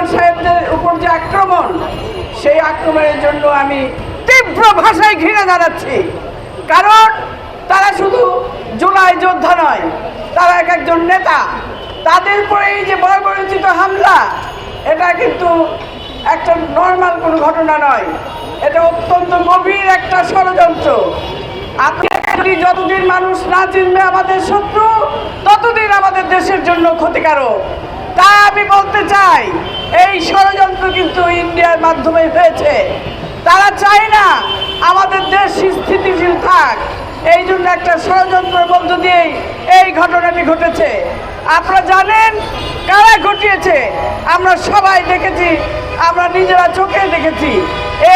রহমান সাহেবদের উপর যে আক্রমণ, সেই আক্রমণের জন্য আমি তীব্র ভাষায় ঘৃণা জানাচ্ছি। কারণ তারা শুধু জুলাই যোদ্ধা নয়, তারা এক একজন নেতা। তাদের উপরে এই যে বর্বরচিত হামলা, এটা কিন্তু একটা নর্মাল কোনো ঘটনা নয়। এটা অত্যন্ত গভীর একটা ষড়যন্ত্র। আপনি যতদিন মানুষ না চিনবে আমাদের শত্রু, ততদিন আমাদের দেশের জন্য ক্ষতিকারক। তাই আমি বলতে চাই, এই ষড়যন্ত্র কিন্তু ইন্ডিয়ার মাধ্যমে হয়েছে। তারা চায় না আমাদের দেশ স্থিতিশীল থাক। এই জন্য একটা ষড়যন্ত্রের মধ্য দিয়েই এই ঘটনাটি ঘটেছে। আপনারা জানেন কারা ঘটিয়েছে? আমরা সবাই দেখেছি, আমরা নিজেরা চোখে দেখেছি।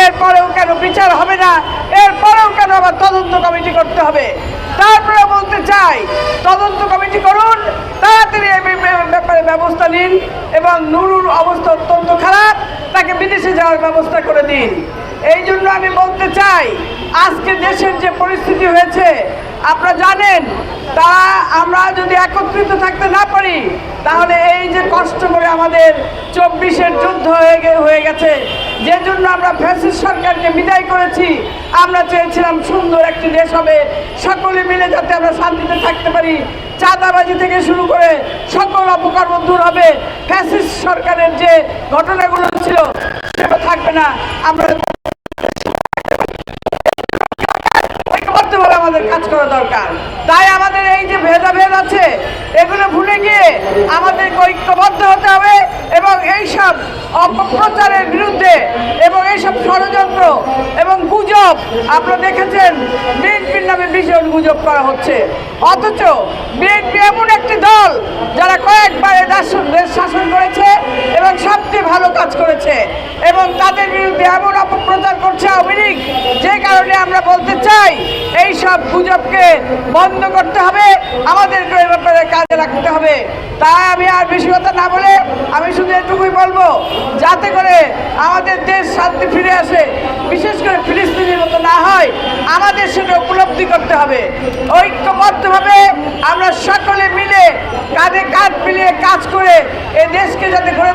এরপরেও কেন বিচার হবে না? এরপরেও কেন আবার তদন্ত কমিটি করতে হবে? তারপরে বলতে চাই, তদন্ত কমিটি করুন ব্যাপারে ব্যবস্থা নিন এবং নুরুর অবস্থা অত্যন্ত খারাপ, তাকে বিদেশে যাওয়ার ব্যবস্থা করে দিন। এই জন্য আমি বলতে চাই, আজকে দেশের যে পরিস্থিতি হয়েছে, আপনারা জানেন, তা আমরা যদি একত্রিত থাকতে না পারি, তাহলে এই যে কষ্ট করে আমাদের চব্বিশের যুদ্ধ হয়ে হয়ে গেছে যে জন্য আমরা ফ্যাসিস্ট সরকারকে বিদায় করেছি, আমরা চেয়েছিলাম সুন্দর একটি দেশ হবে। সকলে মিলে যাতে আমরা শান্তিতে থাকতে পারি। চাঁদাবাজি থেকে শুরু করে সকল অপকর্ম দূর হবে। ফ্যাসিস্ট সরকারের যে ঘটনাগুলো ছিল সেটা থাকবে না। আমরা আমাদের কাজ করা দরকার। তাই আমাদের এই যে ভেদাভেদ আছে, এগুলো ভুলে গিয়ে আমাদের ঐক্যবদ্ধ হতে হবে এবং এইসব অপপ্রচারের বিরুদ্ধে এবং এইসব ষড়যন্ত্র এবং গুজব, আপনারা দেখেছেন, বিএনপির নামে ভীষণ গুজব করা হচ্ছে। অথচ বিএনপি এমন একটি দল যারা কয়েকবার দেশ শাসন করেছে এবং সবচেয়ে ভালো কাজ করেছে এবং তাদের বিরুদ্ধে এমন অপপ্রচার করছে আওয়ামী লীগ, যে কারণে আমরা বলতে চাই এই সব গুজবকে বন্ধ করতে হবে আমাদেরকে এই ব্যাপারে কাজে রাখতে হবে। তাই আমি আর বেশি কথা না বলে আমি শুধু এটুকুই বলব, যাতে করে আমাদের দেশ শান্তি ফিরে আসে, বিশেষ করে ফিলিস্তিনের মতো না হয়, আমাদের সেটা উপলব্ধি করতে হবে। ঐক্যবদ্ধভাবে আমরা সকলে মিলে কাঁধে কাঁধ মিলিয়ে কাজ করে এ দেশকে যাতে ঘুরে